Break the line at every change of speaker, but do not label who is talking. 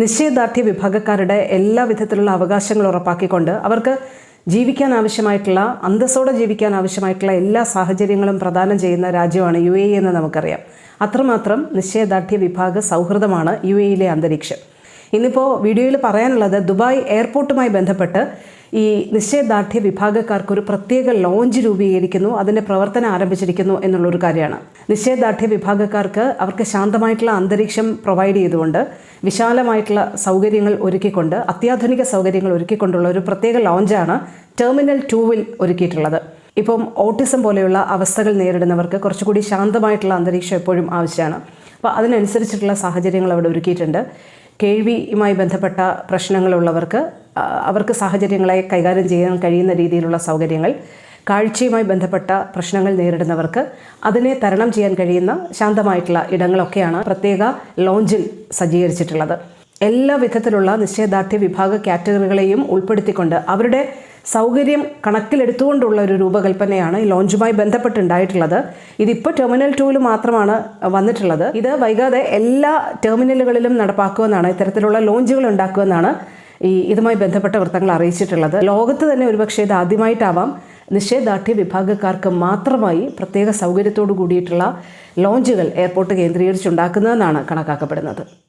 നിശ്ചയദാർഢ്യ വിഭാഗക്കാരുടെ എല്ലാ വിധത്തിലുള്ള അവകാശങ്ങൾ ഉറപ്പാക്കിക്കൊണ്ട് അവർക്ക് ജീവിക്കാൻ ആവശ്യമായിട്ടുള്ള അന്തസ്സോടെ ജീവിക്കാൻ ആവശ്യമായിട്ടുള്ള എല്ലാ സാഹചര്യങ്ങളും പ്രദാനം ചെയ്യുന്ന രാജ്യമാണ് യു എ എന്ന് നമുക്കറിയാം. അത്രമാത്രം നിശ്ചയദാർഢ്യ വിഭാഗ സൗഹൃദമാണ് യു എയിലെ അന്തരീക്ഷം. ഇന്നിപ്പോൾ വീഡിയോയിൽ പറയാനുള്ളത് ദുബായ് എയർപോർട്ടുമായി ബന്ധപ്പെട്ട് ഈ നിശ്ചയദാർഢ്യ വിഭാഗക്കാർക്ക് ഒരു പ്രത്യേക ലോഞ്ച് രൂപീകരിക്കുന്നു അതിന്റെ പ്രവർത്തനം ആരംഭിച്ചിരിക്കുന്നു എന്നുള്ളൊരു കാര്യമാണ്. നിശ്ചയദാർഢ്യ വിഭാഗക്കാർക്ക് അവർക്ക് ശാന്തമായിട്ടുള്ള അന്തരീക്ഷം പ്രൊവൈഡ് ചെയ്തുകൊണ്ട് വിശാലമായിട്ടുള്ള സൗകര്യങ്ങൾ ഒരുക്കിക്കൊണ്ട് അത്യാധുനിക സൗകര്യങ്ങൾ ഒരുക്കിക്കൊണ്ടുള്ള ഒരു പ്രത്യേക ലോഞ്ചാണ് ടെർമിനൽ ടൂവിൽ ഒരുക്കിയിട്ടുള്ളത്. ഇപ്പം ഓട്ടിസം പോലെയുള്ള അവസ്ഥകൾ നേരിടുന്നവർക്ക് കുറച്ചുകൂടി ശാന്തമായിട്ടുള്ള അന്തരീക്ഷം എപ്പോഴും ആവശ്യമാണ്. അപ്പോൾ അതിനനുസരിച്ചിട്ടുള്ള സാഹചര്യങ്ങൾ അവിടെ ഒരുക്കിയിട്ടുണ്ട്. കേൾവിയുമായി ബന്ധപ്പെട്ട പ്രശ്നങ്ങളുള്ളവർക്ക് അവർക്ക് സാഹചര്യങ്ങളെ കൈകാര്യം ചെയ്യാൻ കഴിയുന്ന രീതിയിലുള്ള സൗകര്യങ്ങൾ കാഴ്ചയുമായി ബന്ധപ്പെട്ട പ്രശ്നങ്ങൾ നേരിടുന്നവർക്ക് അതിനെ തരണം ചെയ്യാൻ കഴിയുന്ന ശാന്തമായിട്ടുള്ള ഇടങ്ങളൊക്കെയാണ് പ്രത്യേക ലോഞ്ചിൽ സജ്ജീകരിച്ചിട്ടുള്ളത്. എല്ലാ വിധത്തിലുള്ള നിശ്ചയദാർഢ്യ വിഭാഗ കാറ്റഗറികളെയും ഉൾപ്പെടുത്തിക്കൊണ്ട് അവരുടെ സൗകര്യം കണക്കിലെടുത്തുകൊണ്ടുള്ള ഒരു രൂപകൽപ്പനയാണ് ഈ ലോഞ്ചുമായി ബന്ധപ്പെട്ടുണ്ടായിട്ടുള്ളത്. ഇതിപ്പോൾ ടെർമിനൽ ടൂവിൽ മാത്രമാണ് വന്നിട്ടുള്ളത്. ഇത് വൈകാതെ എല്ലാ ടെർമിനലുകളിലും നടപ്പാക്കുമെന്നാണ് ഇത്തരത്തിലുള്ള ലോഞ്ചുകൾ ഉണ്ടാക്കുമെന്നാണ് ഈ ഇതുമായി ബന്ധപ്പെട്ട വൃത്തങ്ങൾ അറിയിച്ചിട്ടുള്ളത്. ലോകത്ത് തന്നെ ഒരുപക്ഷെ ഇത് ആദ്യമായിട്ടാവാം. നിഷേധാർഢ്യ വിഭാഗക്കാർക്ക് മാത്രമായി പ്രത്യേക സൗകര്യത്തോടു കൂടിയിട്ടുള്ള ലോഞ്ചുകൾ എയർപോർട്ട് കേന്ദ്രീകരിച്ചുണ്ടാക്കുന്നതെന്നാണ് കണക്കാക്കപ്പെടുന്നത്.